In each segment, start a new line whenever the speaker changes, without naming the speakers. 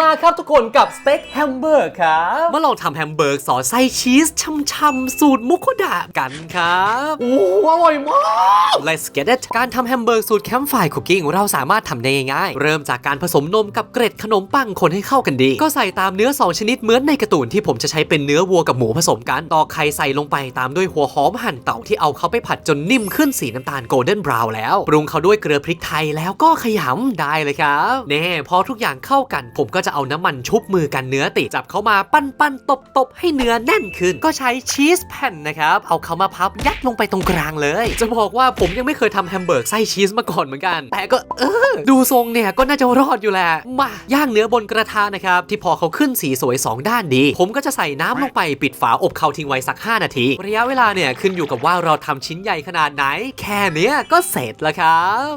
มาครับทุกคนกับสเต็กแฮมเบอร์กครับ
มาลองทำแฮมเบอร์กสอดไส้ชีสช่ำๆสูตรมุกโคดะกันครับ
โอ้อร่อยมาก
Let's get it การทำแฮมเบอร์กสูตรแคมป์ไฟคุกกิ้งเราสามารถทำได้ง่ายๆเริ่มจากการผสมนมกับเกร็ดขนมปังคนให้เข้ากันดี ก็ใส่ตามเนื้อ 2 ชนิดเหมือนในการ์ตูนที่ผมจะใช้เป็นเนื้อวัวกับหมูผสมกันตอกไข่ใส่ลงไปตามด้วยหัวหอมหั่นเต่าที่เอาเขาไปผัดจนนิ่มขึ้นสีน้ำตาลโกลเด้นบราวน์แล้วปรุงเขาด้วยเกลือพริกไทยแล้วก็ขยำได้เลยครับเน่พอทุกอย่างเข้ากันผมก็จะเอาน้ำมันชุบมือกันเนื้อติดจับเข้ามาปั้นปั้นตบตบๆให้เนื้อแน่นขึ้น ก็ใช้ชีสแผ่นนะครับ เอาเขามาพับยัดลงไปตรงกลางเลย จะบอกว่าผมยังไม่เคยทำแฮมเบอร์กไส้ชีสมาก่อนเหมือนกัน แต่ก็เออ ดูทรงเนี่ยก็น่าจะรอดอยู่แหละ มาย่างเนื้อบนกระทะนะครับ ที่พอเขาขึ้นสีสวย 2 ด้านดี ผมก็จะใส่น้ำลงไปปิดฝาอบเขาทิ้งไว้สัก 5 นาที ระยะเวลาเนี่ยขึ้นอยู่กับว่าเราทำชิ้นใหญ่ขนาดไหน แค่เนี้ยก็เสร็จแล้วครับ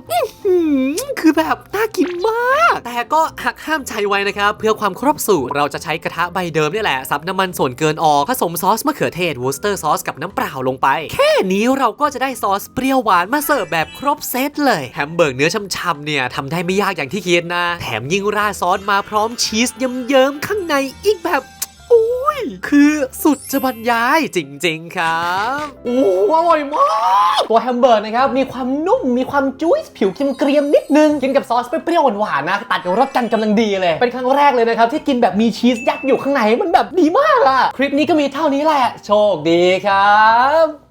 คือแบบน่ากินมาก แต่ก็หักห้ามใจไว้นะครับ เพื่อความครบสูตรเราจะใช้กระทะใบเดิมนี่แหละซับน้ำมันส่วนเกินออกผสมซอสมะเขือเทศวูสเตอร์ซอสกับน้ำเปล่าลงไป แค่นี้เราก็จะได้ซอสเปรี้ยวหวานมาเสิร์ฟแบบครบเซตเลยแฮมเบอร์เนื้อช่ำๆเนี่ยทำได้ไม่ยากอย่างที่คิดนะ แถมยิ่งราดซอสมาพร้อมชีสเยิ้มๆข้างในอีกแบบ คือสุดจะบรรยายจริง ๆ ครับ
โอ้อร่อยมากตัวแฮมเบอร์กนะครับ มีความนุ่มมีความจุ้ยผิวเกรียมๆนิดนึง กินกับซอสเปรี้ยวๆหวานๆนะตัดกับรสกันกำลังดีเลย เป็นครั้งแรกเลยนะครับ ที่กินแบบมีชีสยัดอยู่ข้างในมันแบบดีมากอะคลิปนี้ก็มีเท่านี้แหละ โชคดีครับ